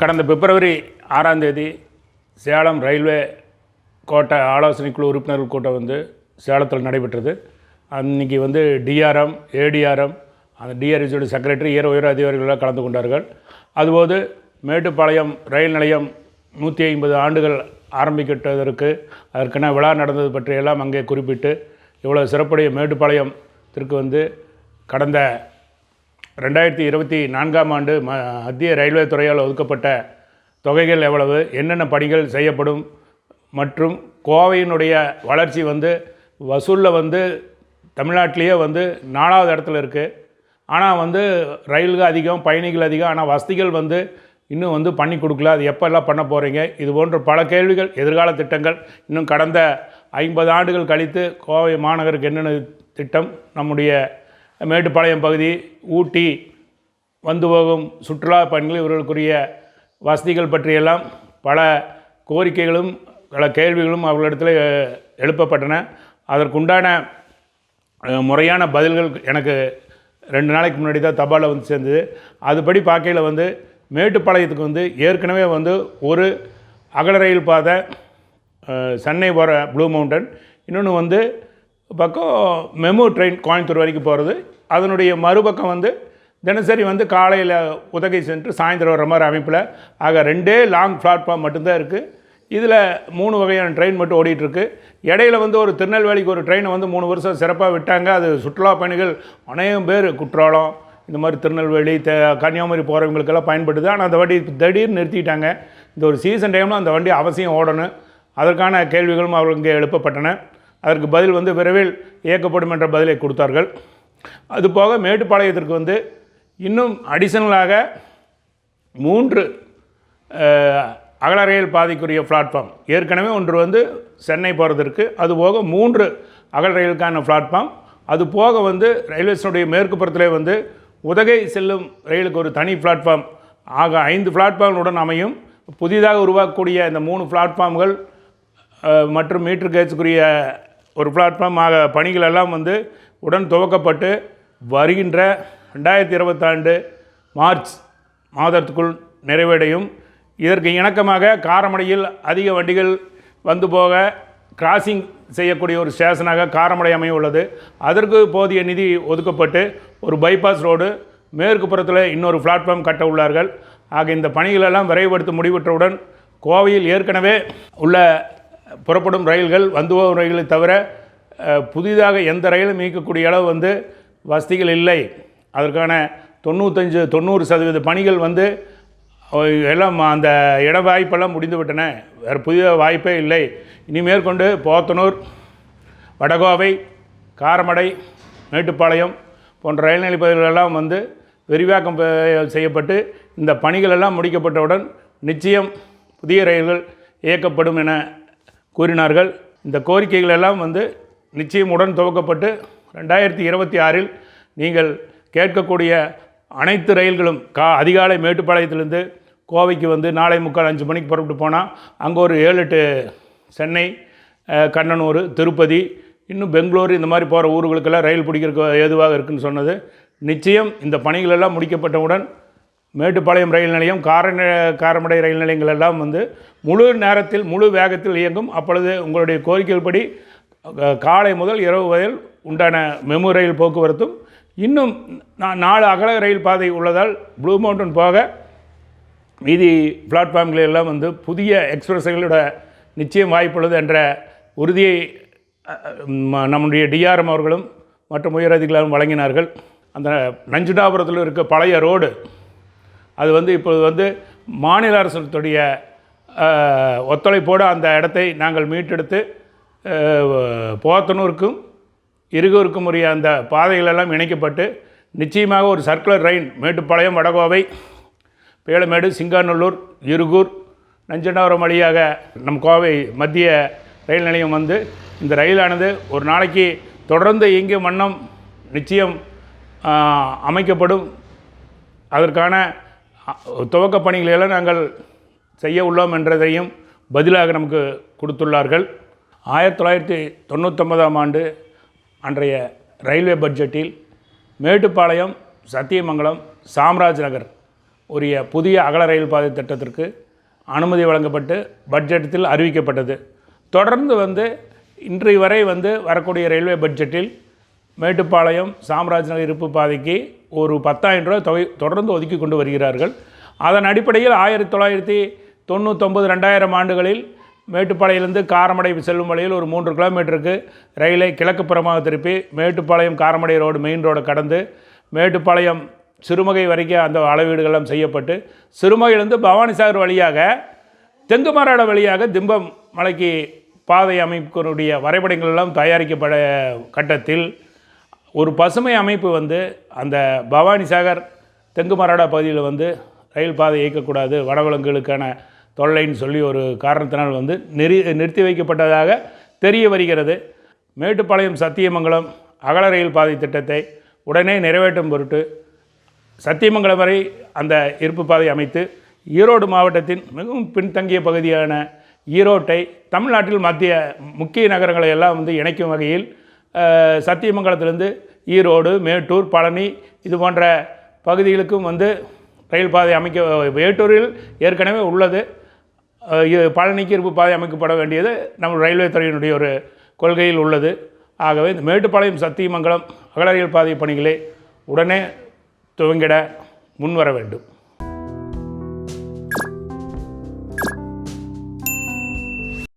கடந்த பிப்ரவரி ஆறாம் தேதி சேலம் ரயில்வே கோட்டை ஆலோசனை குழு உறுப்பினர்கள் கூட்டம் வந்து சேலத்தில் நடைபெற்றது. அன்றைக்கி வந்து டிஆர்எம் ஏடிஆர்எம் அந்த டிஆர்எஸோட செக்ரட்டரி ஏற உயர் அதிகாரிகளாக கலந்து கொண்டார்கள். அதுபோது மேட்டுப்பாளையம் ரயில் நிலையம் நூற்றி ஐம்பது ஆண்டுகள் ஆரம்பிக்கப்பட்டதற்கு அதற்கென விழா நடந்தது பற்றியெல்லாம் அங்கே குறிப்பிட்டு இவ்வளோ சிறப்புடைய மேட்டுப்பாளையத்திற்கு வந்து கடந்த ரெண்டாயிரத்தி இருபத்தி நான்காம் ஆண்டு ம மத்திய ரயில்வே துறையால் ஒதுக்கப்பட்ட தொகைகள் எவ்வளவு? என்னென்ன பணிகள் செய்யப்படும்? மற்றும் கோவையினுடைய வளர்ச்சி வந்து வசூலில் வந்து தமிழ்நாட்டிலேயே வந்து நாலாவது இடத்துல இருக்குது ஆனால் வந்து ரயில்கள் அதிகம் பயணிகள் அதிகம் ஆனால் வசதிகள் வந்து இன்னும் வந்து பண்ணி கொடுக்கல. அது எப்போல்லாம் பண்ண போகிறீங்க இது போன்ற பல கேள்விகள் எதிர்கால திட்டங்கள் இன்னும் கடந்த ஐம்பது ஆண்டுகள் கழித்து கோவை மாநகருக்கு என்னென்ன திட்டம்? நம்முடைய மேட்டுப்பாளையம் பகுதி ஊட்டி வந்து போகும் சுற்றுலா பயணிகள் இவர்களுக்குரிய வசதிகள் பற்றியெல்லாம் பல கோரிக்கைகளும் பல கேள்விகளும் அவர்களிடத்தில் எழுப்பப்பட்டன. அதற்குண்டான முறையான பதில்கள் எனக்கு ரெண்டு நாளைக்கு முன்னாடி தான் தபாலில் வந்து சேர்ந்தது. அதுபடி பார்க்கையில் வந்து மேட்டுப்பாளையத்துக்கு வந்து ஏற்கனவே வந்து ஒரு அகல ரயில் பாதை சென்னை போகிற ப்ளூ மவுண்டன் இன்னொன்று வந்து பக்கம் மெமு ட்ரெயின் கோயம்புத்தூர் வரைக்கும் போகிறது அதனுடைய மறுபக்கம் வந்து தினசரி வந்து காலையில் உதகை சென்று சாயந்தரம் வர மாதிரி அமைப்பில். ஆக ரெண்டே லாங் பிளாட்ஃபார்ம் மட்டும்தான் இருக்குது இதில் மூணு வகையான ட்ரெயின் மட்டும் ஓடிட்டுருக்கு இடையில வந்து ஒரு திருநெல்வேலிக்கு ஒரு ட்ரெயினை வந்து மூணு வருஷம் சிறப்பாக விட்டாங்க. அது சுற்றுலா பயணிகள் அநேகம் பேர் குற்றாலம் இந்த மாதிரி திருநெல்வேலி த கன்னியாகுமரி போகிறவங்களுக்கெல்லாம் பயன்படுது. ஆனால் அந்த வண்டி திடீர்னு நிறுத்திட்டாங்க. இந்த ஒரு சீசன் டைமில் அந்த வண்டி அவசியம் ஓடணும். அதற்கான கேள்விகளும் அவர்கள் இங்கே எழுப்பப்பட்டன. அதற்கு பதில் வந்து விரைவில் இயக்கப்படும் என்ற பதிலை கொடுத்தார்கள். அதுபோக மேட்டுப்பாளையத்திற்கு வந்து இன்னும் அடிஷனலாக மூன்று அகல ரயில் பாதைக்குரிய பிளாட்ஃபார்ம் ஏற்கனவே ஒன்று வந்து சென்னை போகிறதற்கு அதுபோக மூன்று அகல் ரயிலுக்கான பிளாட்ஃபார்ம் அது போக வந்து ரயில்வே மேற்கு புறத்திலே வந்து உதகை செல்லும் ரயிலுக்கு ஒரு தனி பிளாட்ஃபார்ம் ஆக ஐந்து பிளாட்ஃபார்முடன் அமையும். புதிதாக உருவாக்கக்கூடிய இந்த மூணு பிளாட்ஃபார்ம்கள் மற்றும் மீட்டர் ஏற்றுக்குரிய ஒரு பிளாட்ஃபார்ம் ஆக பணிகள் எல்லாம் வந்து உடன் துவக்கப்பட்டு வருகின்ற ரெண்டாயிரத்தி இருபத்தாண்டு மார்ச் மாதத்துக்குள் நிறைவடையும். இதற்கு இணக்கமாக காரமடையில் அதிக வண்டிகள் வந்து போக கிராசிங் செய்யக்கூடிய ஒரு ஸ்டேஷனாக காரமடை அமைய உள்ளது. அதற்கு போதிய நிதி ஒதுக்கப்பட்டு ஒரு பைபாஸ் ரோடு மேற்கு புறத்தில் இன்னொரு பிளாட்ஃபார்ம் கட்ட உள்ளார்கள். ஆக இந்த பணிகளெல்லாம் விரைவுபடுத்த முடிவுற்றவுடன் கோவையில் ஏற்கனவே உள்ள புறப்படும் ரயில்கள் வந்து போகும் ரயில்களை தவிர புதிதாக எந்த ரயிலும் இயக்கக்கூடிய அளவு வந்து வசதிகள் இல்லை. அதற்கான தொண்ணூத்தஞ்சு தொண்ணூறு சதவீத பணிகள் வந்து எல்லாம் அந்த இட வாய்ப்பெல்லாம் முடிந்துவிட்டன. வேறு புதிய வாய்ப்பே இல்லை. இனி மேற்கொண்டு போத்தனூர் வடகோவை காரமடை மேட்டுப்பாளையம் போன்ற ரயில் நிலைப்பகுதிகளெல்லாம் வந்து விரிவாக்கம் செய்யப்பட்டு இந்த பணிகளெல்லாம் முடிக்கப்பட்டவுடன் நிச்சயம் புதிய ரயில்கள் இயக்கப்படும் என கூறினார்கள். இந்த கோரிக்கைகள் எல்லாம் வந்து நிச்சயம் உடன் துவக்கப்பட்டு ரெண்டாயிரத்தி இருபத்தி ஆறில் நீங்கள் கேட்கக்கூடிய அனைத்து ரயில்களும் கா அதிகாலை மேட்டுப்பாளையத்திலிருந்து கோவைக்கு வந்து நாளை முக்கால் அஞ்சு மணிக்கு புறப்பட்டு போனால் அங்கே ஒரு ஏழு எட்டு சென்னை கண்ணனூர் திருப்பதி இன்னும் பெங்களூர் இந்த மாதிரி போகிற ஊர்களுக்கெல்லாம் ரயில் பிடிக்கிறதுக்கு ஏதுவாக இருக்குன்னு சொன்னது. நிச்சயம் இந்த பணிகளெல்லாம் முடிக்கப்பட்டவுடன் மேட்டுப்பாளையம் ரயில் நிலையம் கார காரமடை ரயில் நிலையங்கள் எல்லாம் வந்து முழு நேரத்தில் முழு வேகத்தில் இயங்கும். அப்பொழுது உங்களுடைய கோரிக்கைகள் படி காலை முதல் இரவு வரையில் உண்டான மெமு ரயில் போக்குவரத்தும் இன்னும் நா- நாலு அகல ரயில் பாதை உள்ளதால் ப்ளூ மவுண்டன் போக மீதி பிளாட்ஃபார்ம்கள் எல்லாம் வந்து புதிய எக்ஸ்பிரஸ்களோட நிச்சயம் வாய்ப்புள்ளது என்ற உறுதியை நம்முடைய டிஆர்எம் அவர்களும் மற்றும் உயரதிகாரிகளும் வழங்கினார்கள். அந்த நஞ்சுடாபுரத்தில் இருக்க பழைய ரோடு அது வந்து இப்போது வந்து மாநில அரசுடைய ஒத்துழைப்போடு அந்த இடத்தை நாங்கள் மீட்டெடுத்து போத்தனூருக்கும் இருகூருக்கும் உரிய அந்த பாதைகளெல்லாம் இணைக்கப்பட்டு நிச்சயமாக ஒரு சர்க்குலர் ரயின் மேட்டுப்பாளையம் வடகோவை பேலமேடு சிங்காநல்லூர் இருகூர் நஞ்சண்டாபுரம் வழியாக நம் கோவை மத்திய ரயில் நிலையம் வந்து இந்த ரயிலானது ஒரு நாளைக்கு தொடர்ந்து இயங்கிய வண்ணம் நிச்சயம் அமைக்கப்படும். அதற்கான துவக்க துவக்கப் பணிகளை எல்லாம் நாங்கள் செய்ய உள்ளோம் என்றதையும் பதிலாக நமக்கு கொடுத்துள்ளார்கள். ஆயிரத்தி தொள்ளாயிரத்தி தொண்ணூத்தொன்பதாம் ஆண்டு அன்றைய ரயில்வே பட்ஜெட்டில் மேட்டுப்பாளையம் சத்தியமங்கலம் சாம்ராஜ் நகர் உரிய புதிய அகல ரயில் பாதை திட்டத்திற்கு அனுமதி வழங்கப்பட்டு பட்ஜெட்டில் அறிவிக்கப்பட்டது. தொடர்ந்து வந்து இன்றைய வரை வந்து வரக்கூடிய ரயில்வே பட்ஜெட்டில் மேட்டுப்பாளையம் சாம்ராஜ் நகர் இருப்பு பாதைக்கு ஒரு பத்தாயிரம் ரூபாய் தொகை தொடர்ந்து ஒதுக்கி கொண்டு வருகிறார்கள். அதன் அடிப்படையில் ஆயிரத்தி தொள்ளாயிரத்தி தொண்ணூத்தொம்பது ரெண்டாயிரம் ஆண்டுகளில் மேட்டுப்பாளையிலிருந்து காரமடை செல்லும் வழியில் ஒரு மூன்று கிலோமீட்டருக்கு ரயிலை கிழக்கு புறமாக திருப்பி Mettupalayam Karamadai road main road கடந்து மேட்டுப்பாளையம் சிறுமகை வரைக்கும் அந்த அளவீடுகளெல்லாம் செய்யப்பட்டு சிறுமகையிலிருந்து பவானிசாகர் வழியாக தெங்குமராட வழியாக திம்பம் மலைக்கு பாதை அமைக்கக்கூடிய வரைபடங்கள் எல்லாம் தயாரிக்கப்பட கட்டத்தில் ஒரு பசுமை அமைப்பு வந்து அந்த பவானி சாகர் தெங்குமராடா பகுதியில் வந்து ரயில் பாதை இயக்கக்கூடாது வடவிலங்குகளுக்கான தொல்லைன்னு சொல்லி ஒரு காரணத்தினால் வந்து நெறி நிறுத்தி வைக்கப்பட்டதாக தெரிய வருகிறது. மேட்டுப்பாளையம் சத்தியமங்கலம் அகல ரயில் பாதை திட்டத்தை உடனே நிறைவேற்றும் பொருட்டு சத்தியமங்கலம் வரை அந்த இருப்பு பாதை அமைத்து ஈரோடு மாவட்டத்தின் மிகவும் பின்தங்கிய பகுதியான ஈரோட்டை தமிழ்நாட்டில் மத்திய முக்கிய நகரங்களை எல்லாம் வந்து இணைக்கும் வகையில் சத்தியமங்கலத்திலேருந்து ஈரோடு மேட்டூர் பழனி இது போன்ற பகுதிகளுக்கும் வந்து ரயில் பாதை அமைக்க மேட்டூரில் ஏற்கனவே உள்ளது. பழனிக்கு இருப்பு பாதை அமைக்கப்பட வேண்டியது நம்ம ரயில்வே துறையினுடைய ஒரு கொள்கையில் உள்ளது. ஆகவே இந்த மேட்டுப்பாளையம் சத்தியமங்கலம் அகல ரயில் பாதை பணிகளை உடனே துவங்கிட முன்வர வேண்டும்.